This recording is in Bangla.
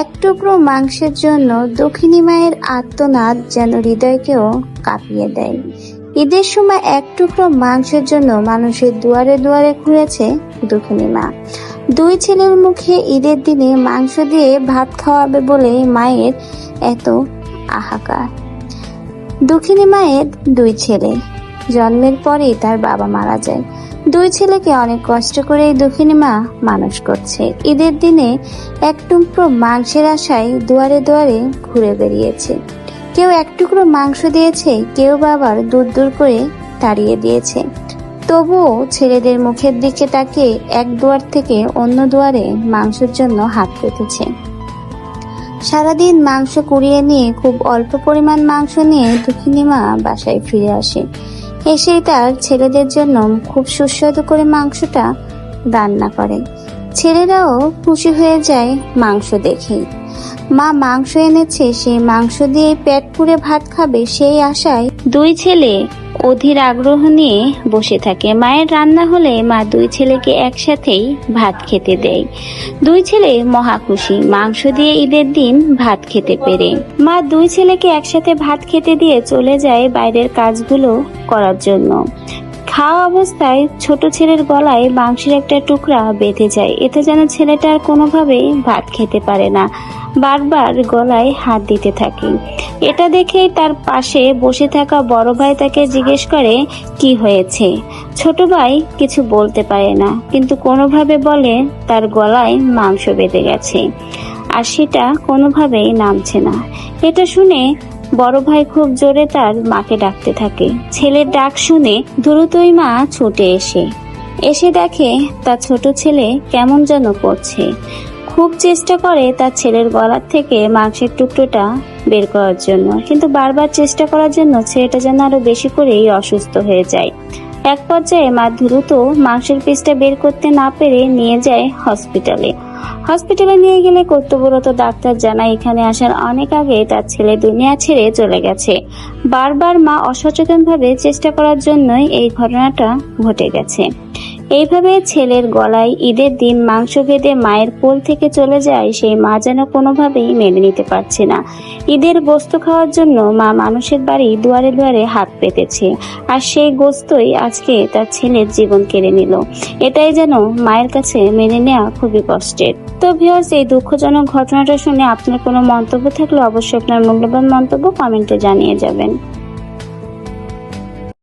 এক টুকরো মাংসের জন্য দক্ষিণী মায়ের আত্মনাদ যেন হৃদয়কেও কাঁপিয়ে দেয়। ঈদের সময় এক টুকরো মাংসের জন্য মানুষের দুয়ারে দুয়ারে ঘুরেছে দক্ষিণী মা। দুই ছেলের মুখে ঈদের দিনে মাংস দিয়ে ভাত খাওয়াবে বলে মায়ের এত আহাকার। দক্ষিণী মায়ের দুই ছেলে। জন্মের পরেই তার বাবা মারা যায়। দুই ছেলেকে অনেক কষ্ট করে এই মা মানুষ করছে। ঈদের দিনে এক টুকরো মাংসের আশায় দুয়ারে দুয়ারে ঘুরে বেরিয়েছে কেউ এক টুকরো মাংস দিয়েছে, কেউ বাবার দূর দূর করে তাড়িয়ে দিয়েছে। তবুও ছেলেদের মুখের দিকে তাকে এক দুয়ার থেকে অন্য দুয়ারে মাংসের জন্য হাত পেতেছে সারাদিন মাংস কুড়িয়ে নিয়ে খুব অল্প পরিমাণ মাংস নিয়ে দক্ষিণী মা বাসায় ফিরে আসে। এসেই তার ছেলেদের জন্য খুব সুস্বাদু করে মাংসটা রান্না করে। ছেলেরাও খুশি হয়ে যায় মাংস দেখেই। মা মাংস এনেছে সেই মাংস দিয়ে পেট পুড়ে ভাত খাবে সেই আশায় দুই ছেলে অধীর আগ্রহ নিয়ে বসে থাকে। মায়ের রান্না হলে মা দুই ছেলেকে একসাথেই ভাত খেতে দেয়। দুই ছেলে মহা খুশি, মাংস দিয়ে ঈদের দিন ভাত খেতে পেরে। মা দুই ছেলেকে একসাথে ভাত খেতে দিয়ে চলে যায় বাইরের কাজগুলো করার জন্য। খাওয়া অবস্থায় ছোট ছেলের গলায় মাংসের একটা টুকরা বেঁধে যায়। এতে যেন ছেলেটা আর কোনোভাবেই ভাত খেতে পারে না। বারবার গলায় হাত দিতে থাকে। এটা দেখেই তার পাশে বসে থাকা বড় ভাই তাকে জিজ্ঞেস করে, কি হয়েছে? ছোট ভাই কিছু বলতে পারে না, কিন্তু কোনোভাবে বলে তার গলায় মাংস বেঁধে গেছে। আর সেটা কোনোভাবেই নামছে না। এটা শুনে বড় ভাই খুব জোরে তার মাকে ডাকতে থাকে। ছেলের ডাক শুনে দ্রুতই মা ছুটে এসে এসে দেখে তার ছোট ছেলে কেমন যেন করছে। খুব চেষ্টা করে তার ছেলের গলার থেকে মাংসের টুকরোটা বের করার জন্য। কিন্তু বারবার চেষ্টা করার জন্য ছেলেটা যেন আরও বেশি করেই অসুস্থ হয়ে যায়। এক পর্যায়ে মা দ্রুত মাংসের পিসটা বের করতে না পেরে নিয়ে যায় হসপিটালে। হসপিটালে নিয়ে গেলে কর্তব্যরত ডাক্তার জানায়, এখানে আসার অনেক আগে তার ছেলে দুনিয়া ছেড়ে চলে গেছে। বারবার মা অসচেতনভাবে চেষ্টা করার জন্যই এই ঘটনাটা ঘটে গেছে। এইভাবে ছেলের গলায় ঈদের দিন মাংস বেঁধে মায়ের কোল থেকে চলে যায়, সেই মা যেন কোনোভাবেই মেনে নিতে পারছে না। ঈদের বস্তু খাওয়ার জন্য মা মানুষের বাড়ি দুয়ারে দুয়ারে হাত পেতেছে আর সেই গোস্তই আজকে তার ছেলের জীবন কেড়ে নিল। এটাই যেন মায়ের কাছে মেনে নেওয়া খুবই কষ্টের। তো ভিউয়ার্স এই দুঃখজনক ঘটনাটা শুনে আপনার কোনো মন্তব্য থাকলে অবশ্যই আপনার মূল্যবান মন্তব্য কমেন্টে জানিয়ে যাবেন।